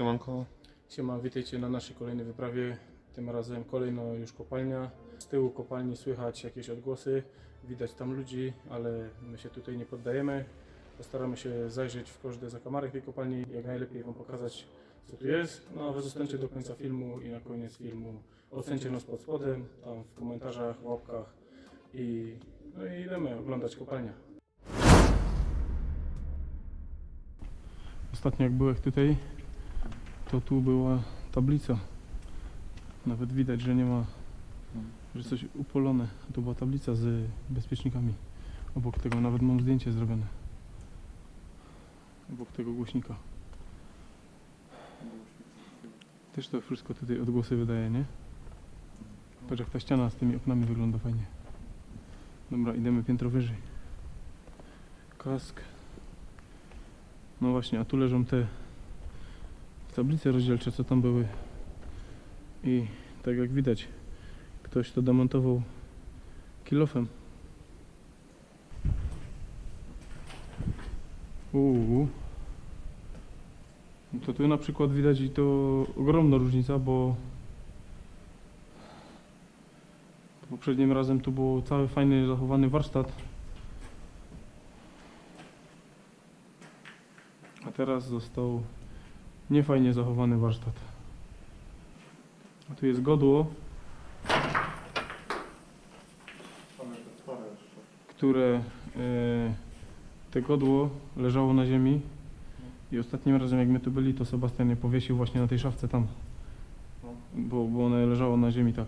Siemanko. Siema, witajcie na naszej kolejnej wyprawie. Tym razem kolejno już kopalnia. Z tyłu kopalni słychać jakieś odgłosy, widać tam ludzi, ale my się tutaj nie poddajemy. Postaramy się zajrzeć w każde zakamarek tej kopalni, jak najlepiej Wam pokazać co tu jest. No a Wy zostańcie do końca filmu i na koniec filmu ocencie nas pod spodem, tam w komentarzach, łapkach i, no i idziemy oglądać kopalnię. Ostatnio jak byłem tutaj, to tu była tablica. Nawet widać, że nie ma, że coś upolone. To była tablica z bezpiecznikami. Obok tego nawet mam zdjęcie zrobione. Obok tego głośnika. Też to wszystko tutaj odgłosy wydaje, nie? Patrz jak ta ściana z tymi oknami wygląda fajnie. Dobra, idziemy piętro wyżej. Kask. No właśnie, a tu leżą te tablice rozdzielcze, co tam były. I tak jak widać, ktoś to demontował kilofem. Uuu. No To tu na przykład widać i to ogromna różnica, bo poprzednim razem tu był cały fajny zachowany warsztat. A teraz został niefajnie zachowany warsztat. A tu jest godło, które e, te godło leżało na ziemi i ostatnim razem jak my tu byli, to Sebastian je powiesił właśnie na tej szafce tam. Bo, bo one leżało na ziemi tak.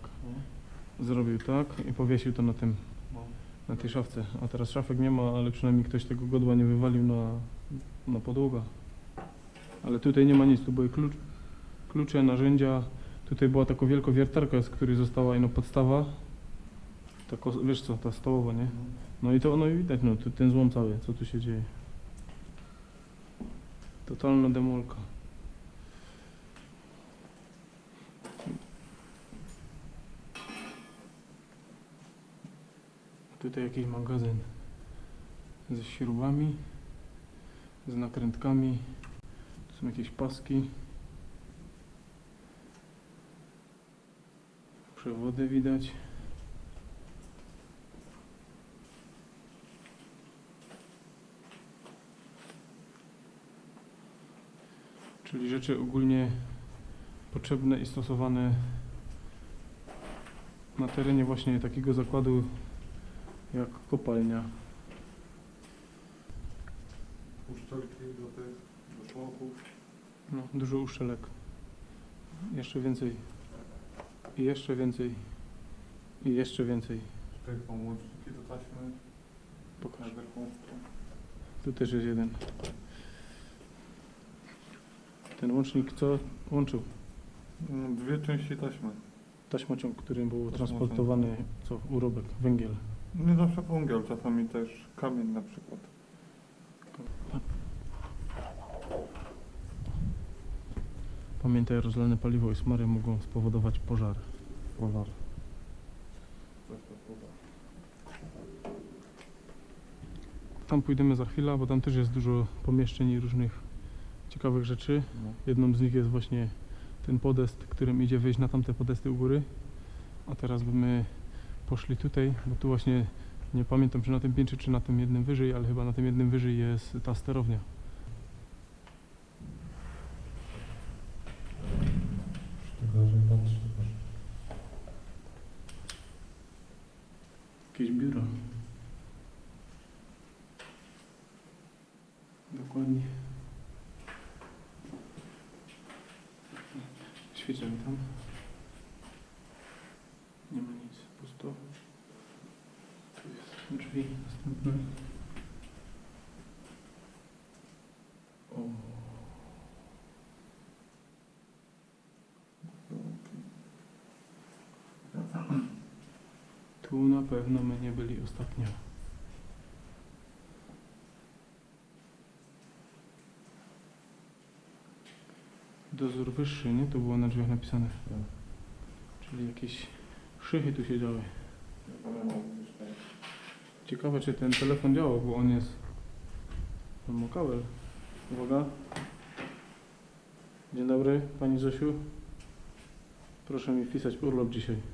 Zrobił tak i powiesił to na tym, na tej szafce. A teraz szafek nie ma, ale przynajmniej ktoś tego godła nie wywalił na, na podłogę. Ale tutaj nie ma nic, tu były klucz, klucze, narzędzia. Tutaj była taka wielka wiertarka, z której została ino podstawa. Taka, wiesz co, ta stołowa, nie? No i to ono widać, no, ten złom cały, co tu się dzieje. Totalna demolka. Tutaj jakiś magazyn ze śrubami, z nakrętkami. Są jakieś paski. Przewody widać. Czyli rzeczy ogólnie potrzebne i stosowane na terenie właśnie takiego zakładu jak kopalnia. Uszczelki do tych, do członków. No, dużo uszczelek. Jeszcze więcej. I jeszcze więcej. I jeszcze więcej. Są łączniki do taśmy. Pokaż. Tu też jest jeden. Ten łącznik co łączył? No, Dwie części taśmy. Taśmociąg, którym był transportowany co urobek, węgiel. Nie zawsze węgiel, czasami też kamień na przykład. Pamiętaj, rozlane paliwo i smary mogą spowodować pożar. Pożar. Tam pójdziemy za chwilę, bo tam też jest dużo pomieszczeń i różnych ciekawych rzeczy. No. Jedną z nich jest właśnie ten podest, którym idzie wyjść na tamte podesty u góry. A teraz by my poszli tutaj, bo tu właśnie nie pamiętam czy na tym piętrze, czy na tym jednym wyżej, ale chyba na tym jednym wyżej jest ta sterownia. Tylko, że patrzę. Jakieś biuro. Dokładnie. Świecę mi tam. Nie ma nic, pusto. Tu jest drzwi następne. O. Tu na pewno my nie byli ostatnio. Dozór wyższy, nie? To było na drzwiach napisane. Czyli jakieś szychy tu się działy. Ciekawe, czy ten telefon działał, bo on jest... On ma kabel. Uwaga. Dzień dobry, Pani Zosiu. Proszę mi wpisać urlop dzisiaj.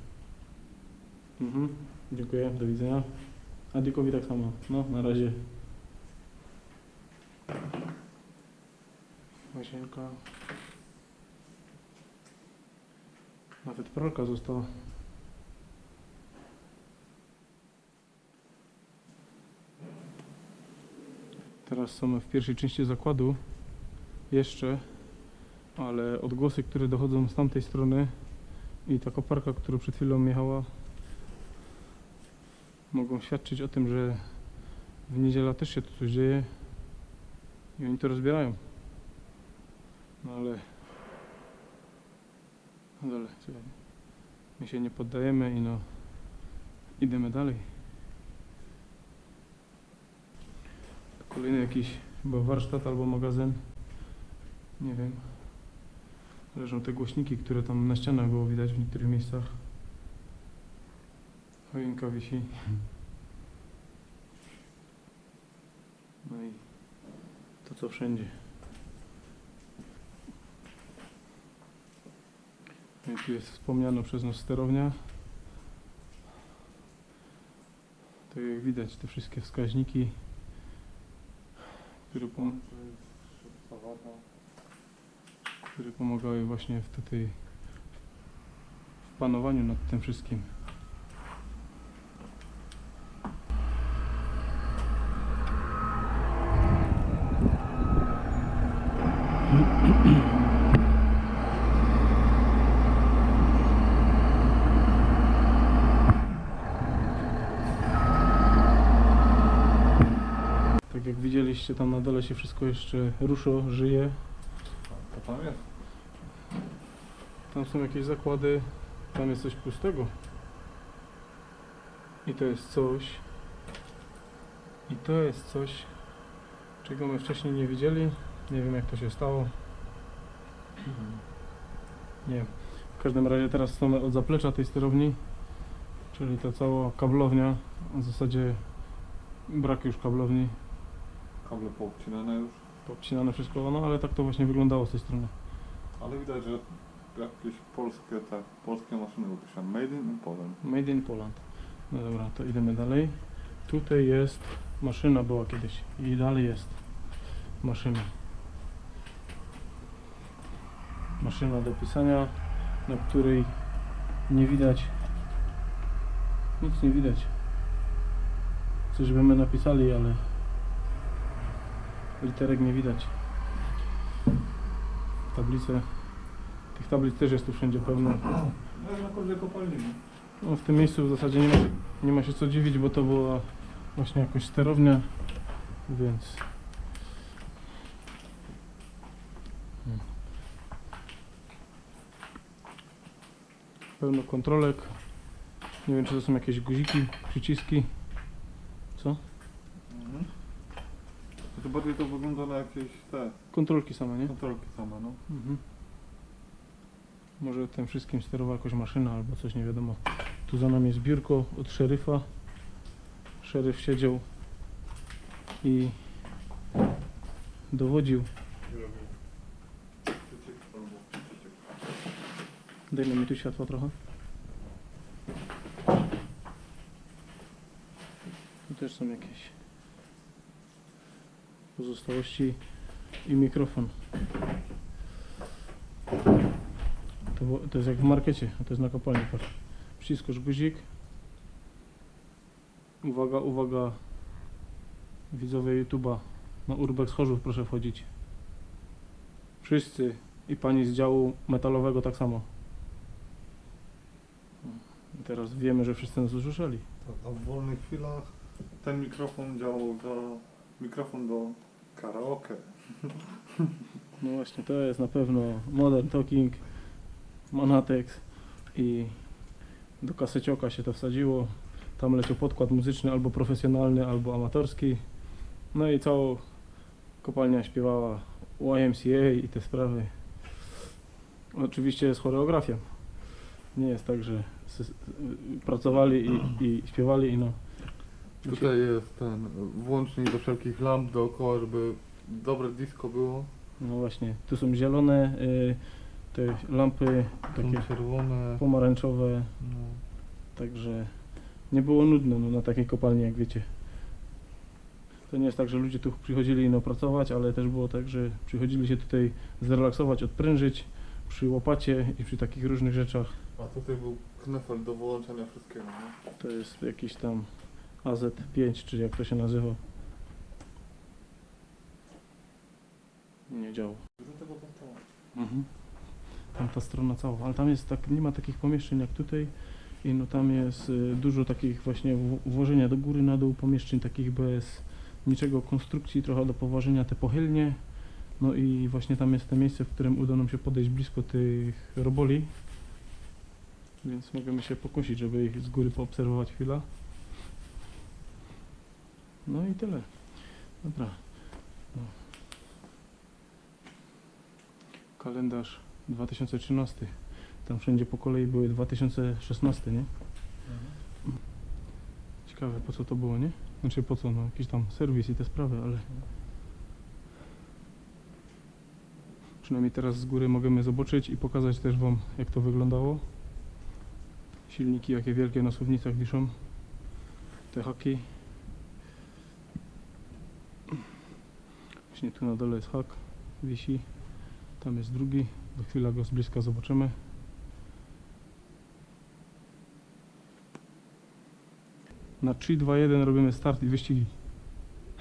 Mhm, dziękuję, do widzenia. Adikowi tak samo. No, na razie. Łazienka. Nawet pralka została. Teraz są w pierwszej części zakładu. Jeszcze ale odgłosy, które dochodzą z tamtej strony i ta koparka, która przed chwilą jechała, mogą świadczyć o tym, że w niedziela też się tu coś dzieje i oni to rozbierają. No ale, no ale my się nie poddajemy i no idziemy dalej. Kolejny jakiś chyba warsztat albo magazyn. Nie wiem. Leżą te głośniki, które tam na ścianach było widać w niektórych miejscach. Choinka wisi. No i to co wszędzie. No i tu jest wspomniano przez nas sterownia. Tak jak widać te wszystkie wskaźniki, które, pom- które pomagały właśnie w tutaj w panowaniu nad tym wszystkim. Tak jak widzieliście, tam na dole się wszystko jeszcze ruszo, żyje. To tam jest. Tam są jakieś zakłady, tam jest coś pustego. I to jest coś. I to jest coś, czego my wcześniej nie widzieli. Nie wiem jak to się stało. Nie wiem. W każdym razie teraz stoimy od zaplecza tej sterowni, czyli ta cała kablownia. W zasadzie brak już kablowni, Kable poobcinane już. poobcinane wszystko, no ale tak to właśnie wyglądało z tej strony. Ale widać, że jakieś polskie, te polskie maszyny upiszę. Made in Poland. Made in Poland. No dobra, to idziemy dalej. Tutaj jest maszyna była kiedyś i dalej jest maszyna. Maszyna do pisania, na której nie widać nic nie widać. Coś by my napisali, ale literek nie widać. Tablice. Tych tablic też jest tu wszędzie pełno. No. No, w tym miejscu w zasadzie nie ma, nie ma się co dziwić, bo to była właśnie jakoś sterownia, więc... Hmm. Pełno kontrolek. Nie wiem, czy to są jakieś guziki, przyciski. Co? Mhm. To bardziej to wygląda na jakieś te Kontrolki same, nie? kontrolki same, no. Mhm. Może tym wszystkim sterował jakoś maszyna albo coś, nie wiadomo. Tu za nami jest biurko od szeryfa. Szeryf siedział i dowodził. Dajmy mi tu światła trochę. Tu też są jakieś pozostałości i mikrofon. To, to jest jak w markecie, a to jest na kopalni. Przyciskasz guzik. Uwaga, uwaga. Widzowie YouTube'a. Na Urbex Chorzów proszę wchodzić. Wszyscy. I pani z działu metalowego tak samo. I teraz wiemy, że wszyscy nas usłyszeli. A w wolnych chwilach ten mikrofon działał mikrofon do karaoke. No właśnie, to jest na pewno Modern Talking, Manatex i do kasecioka się to wsadziło. Tam leciał podkład muzyczny albo profesjonalny, albo amatorski. No i cała kopalnia śpiewała YMCA i te sprawy. Oczywiście jest choreografia. Nie jest tak, że pracowali i, i śpiewali i no. Tutaj jest ten włącznik do wszelkich lamp dookoła, żeby dobre disco było. No właśnie, tu są zielone, y, te lampy takie Takie czerwone. pomarańczowe, No. także nie było nudno no, na takiej kopalni, jak wiecie. To nie jest tak, że ludzie tu przychodzili no, pracować, ale też było tak, że przychodzili się tutaj zrelaksować, odprężyć przy łopacie i przy takich różnych rzeczach. A tutaj był knefel do wyłączania wszystkiego, no. To jest jakiś tam AZ5, czy jak to się nazywa. Nie działa. Mhm. Tam ta strona cała, ale tam jest tak, nie ma takich pomieszczeń jak tutaj i no tam jest y, dużo takich właśnie włożenia do góry, na dół pomieszczeń takich bez niczego konstrukcji, trochę do poważenia te pochylnie. No i właśnie tam jest to miejsce, w którym uda nam się podejść blisko tych roboli. Więc możemy się pokusić, żeby ich z góry poobserwować chwilę. No i tyle. Dobra. No. Kalendarz 2013. Tam wszędzie po kolei były 2016, nie? Ciekawe po co to było, nie? Znaczy po co, no jakiś tam serwis i te sprawy, ale... Przynajmniej teraz z góry możemy zobaczyć i pokazać też Wam jak to wyglądało. Silniki jakie wielkie na suwnicach wiszą. Te haki. Właśnie tu na dole jest hak, wisi. Tam jest drugi. Za chwilę go z bliska zobaczymy. Na 3, 2, 1 robimy start i wyścigi.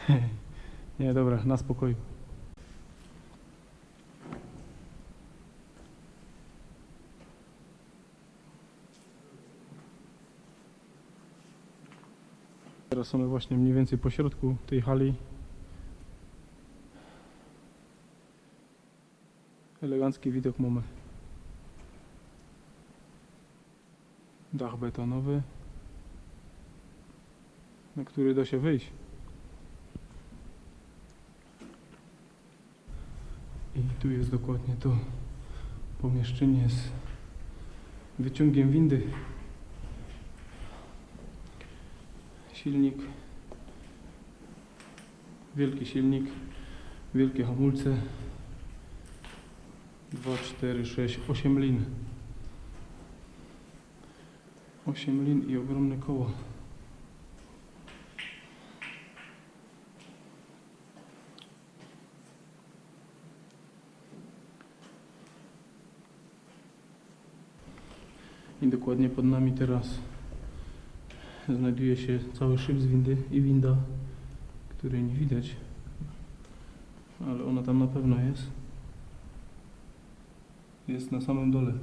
Nie, dobra, na spokoju. Teraz są właśnie mniej więcej po środku tej hali. Elegancki widok mamy. Dach betonowy, na który da się wyjść. I tu jest dokładnie to pomieszczenie z wyciągiem windy. Silnik. Wielki silnik, wielkie hamulce. 2, 4, 6, 8 lin. 8 lin i ogromne koło. I dokładnie pod nami teraz znajduje się cały szyb z windy i winda, której nie widać, ale ona tam na pewno jest. Jest na samym dole.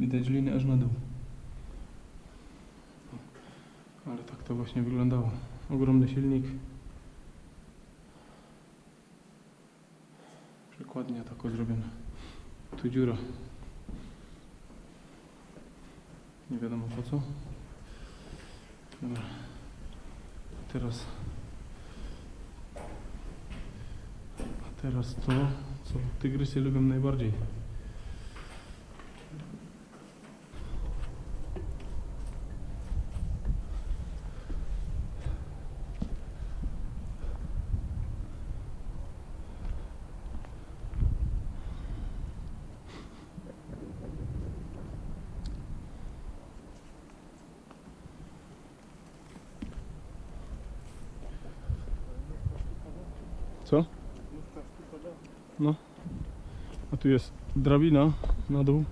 Widać liny aż na dół. Ale tak to właśnie wyglądało. Ogromny silnik. Przekładnia tako zrobiona. Tu dziura. Nie wiadomo po co. Dobra. Teraz. A teraz to, co tygrysy lubią najbardziej. Co? No. A tu jest drabina na dół.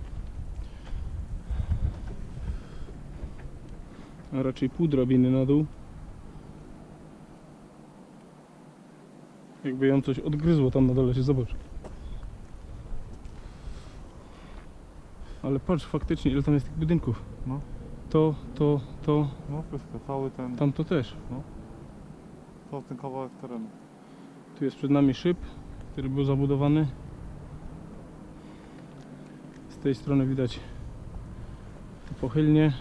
A raczej pół drabiny na dół. Jakby ją coś odgryzło tam na dole, się zobacz. Ale patrz faktycznie ile tam jest tych budynków. No. To, to, to, No wszystko, cały ten, tam to też. cały ten kawałek terenu. Tu jest przed nami szyb, który był zabudowany. Z tej strony widać to pochylnie.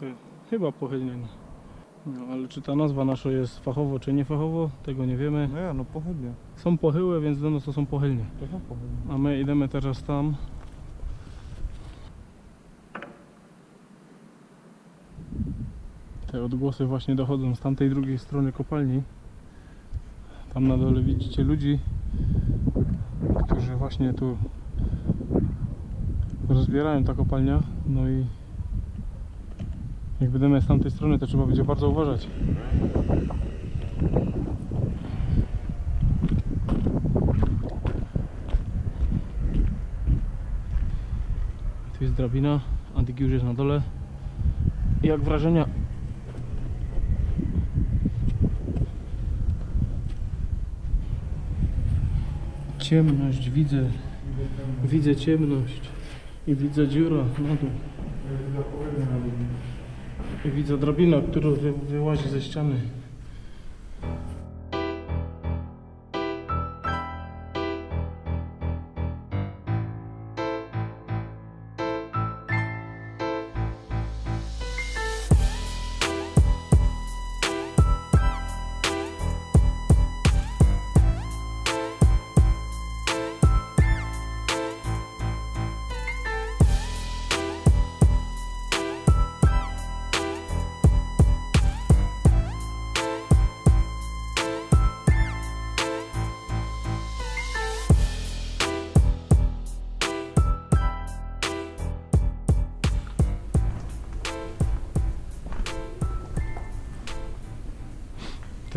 To chyba pochylnie. No. Ale czy ta nazwa nasza jest fachowo czy nie fachowo, tego nie wiemy. No ja, no pochylnie. Są pochyłe, więc dla nas to są pochylnie. To są pochylnie. A my idziemy teraz tam. Te odgłosy właśnie dochodzą z tamtej drugiej strony kopalni. Tam na dole widzicie ludzi, którzy właśnie tu rozbierają ta kopalnia. No i jak będziemy z tamtej strony, to trzeba będzie bardzo uważać. Tu jest drabina, Antyk już jest na dole. Jak wrażenia? Ciemność widzę, widzę ciemność i widzę dziura na dół. I widzę drabinę, która wy, wyłazi ze ściany.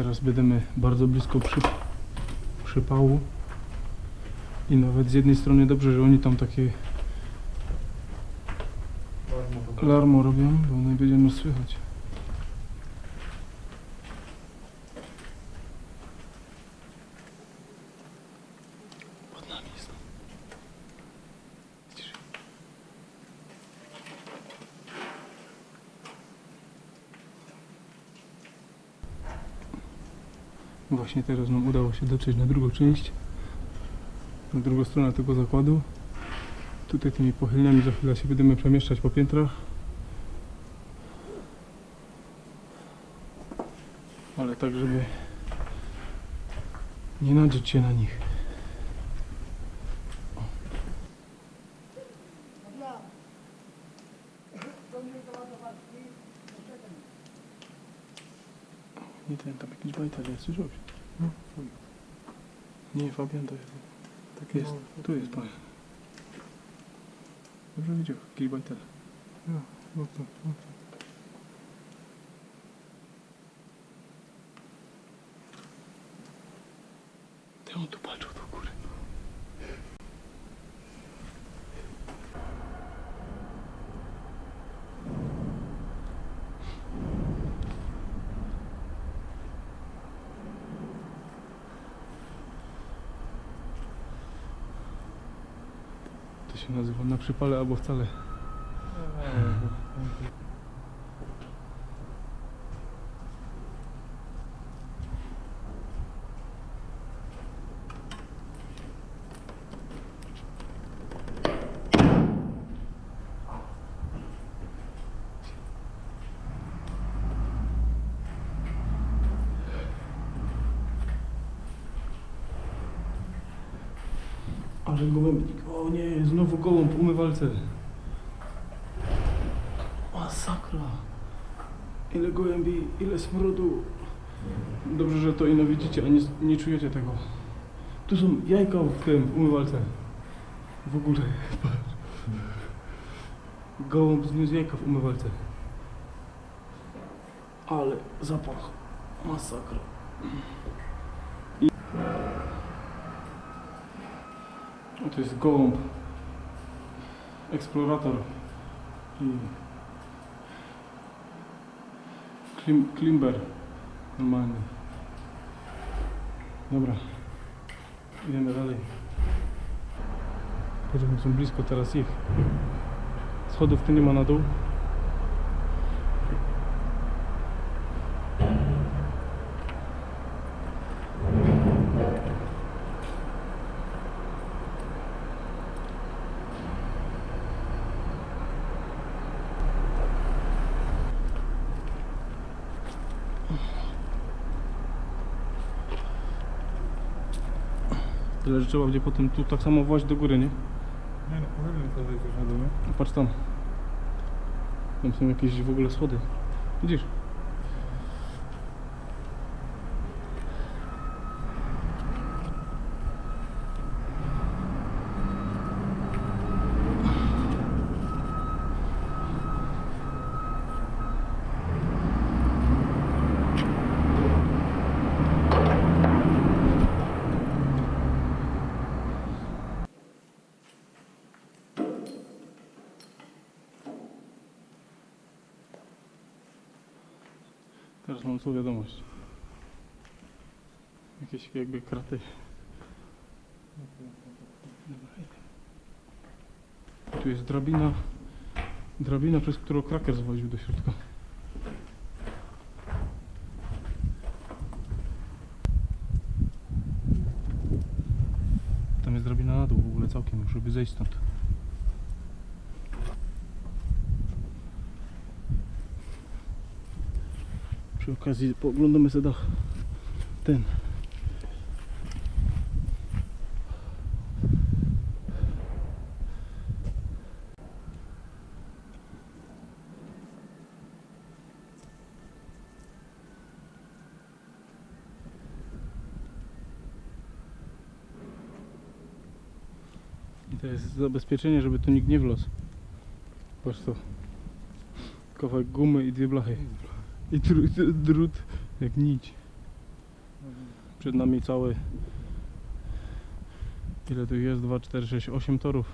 Teraz będziemy bardzo blisko przy, przypału. I nawet z jednej strony dobrze, że oni tam takie alarmo robią, bo nie będziemy nas słychać. Właśnie teraz nam udało się dotrzeć na drugą część, na drugą stronę tego zakładu. Tutaj tymi pochylniami za chwilę się będziemy przemieszczać po piętrach. Ale tak, żeby nie nadzieć się na nich. Nie ten, tam jakiś bajtel jest, słyszałeś? Nie, Fabian to jest. Tak jest, tu jest pan. Dobrze widział, jakiś bajtel. no to, no to. Ty on tu przypale albo wcale. Ale gołębnik. Nie, znowu gołąb, umywalce. Masakra. Ile gołębi, ile smrodu. Dobrze, że to ino widzicie, a nie, nie czujecie tego. Tu są jajka w tym, umywalce. W ogóle. Gołąb zniósł jajka w umywalce. Ale zapach. Masakra. To jest gołąb. Eksplorator. I Klim, klimber. Normalny. Dobra. Idziemy dalej. Będziemy są blisko teraz ich. Schodów tu nie ma na dół. Trzeba będzie potem tu tak samo właźć do góry, nie? Nie no, powiem to zejdziesz na dół, nie? Patrz tam. Tam są jakieś w ogóle schody. Widzisz? Teraz mam tu wiadomość. Jakieś jakby kraty. Tu jest drabina. Drabina, przez którą kraker zwoził do środka. Tam jest drabina na dół w ogóle całkiem, żeby zejść stąd. Okazji pooglądamy sobie dach. Ten. I to jest zabezpieczenie, żeby tu nikt nie wlazł. Patrz to. Kawałek gumy i dwie blachy. I drut, drut jak nić. Przed nami cały. Ile tu jest? 2, 4, 6, 8 torów.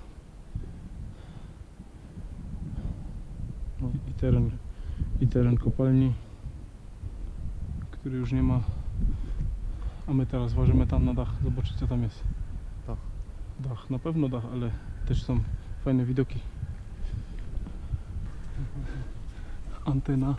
I, i teren. I teren kopalni. Który już nie ma. A my teraz ważymy tam na dach. Zobaczyć co tam jest. Dach. Dach, na pewno dach, ale też są fajne widoki. Antena.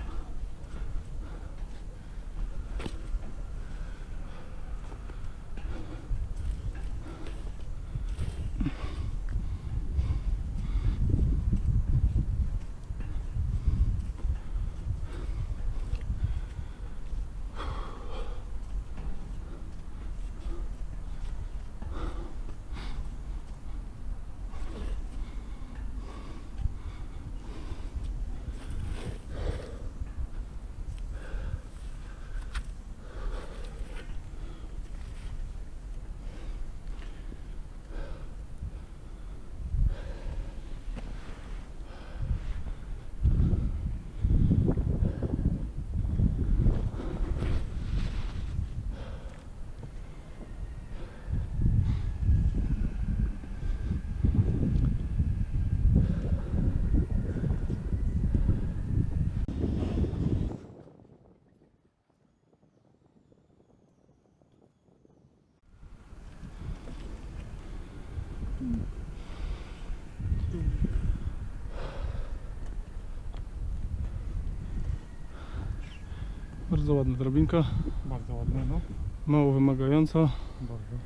Bardzo ładna drabinka, Bardzo ładne, no. mało wymagająca Bardzo.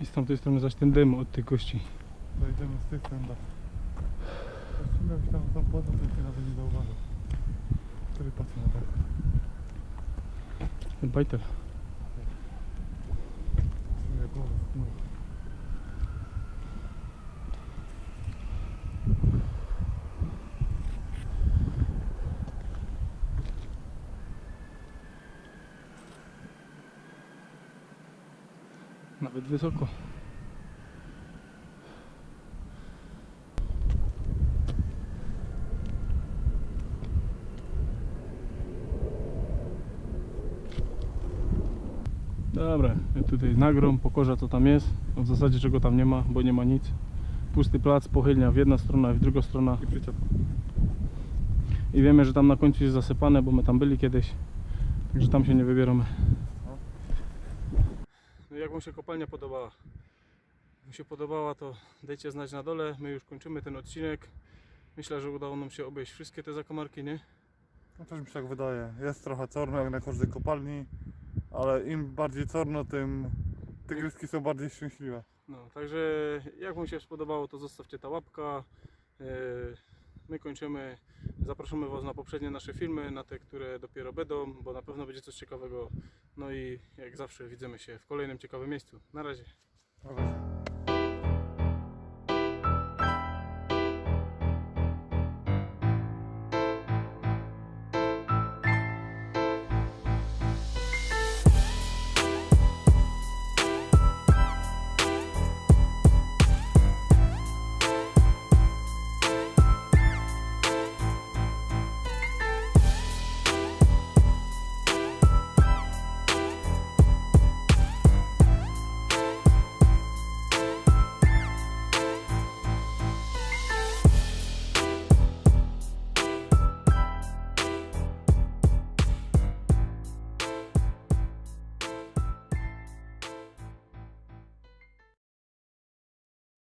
i z tamtej strony zaś ten dym od tych kości. To idziemy z tych. Ściągam się tam tam poza, to się nawet nie zauważył. Który patrzy na dach. Ten bajter. Moja głowa w chmurach. Nawet wysoko. Dobra, tutaj nagrom, pokorza co tam jest. No W zasadzie czego tam nie ma, bo nie ma nic. Pusty plac, pochylnia w jedna strona i w drugą strona. I przyczep. I wiemy, że tam na końcu jest zasypane, bo my tam byli kiedyś. Także tam się nie wybieramy. Jak Wam się kopalnia podobała? Jak Wam się podobała, to dajcie znać na dole. My już kończymy ten odcinek. Myślę, że udało nam się obejść wszystkie te zakamarki, nie? No też mi się tak wydaje. Jest trochę corno jak na każdej kopalni, ale im bardziej corno, tym tygryski są bardziej szczęśliwe. No, także jak Wam się spodobało, to zostawcie ta łapka. Yy, My kończymy. Zapraszamy Was na poprzednie nasze filmy, na te, które dopiero będą, bo na pewno będzie coś ciekawego. No i jak zawsze widzimy się w kolejnym ciekawym miejscu. Na razie.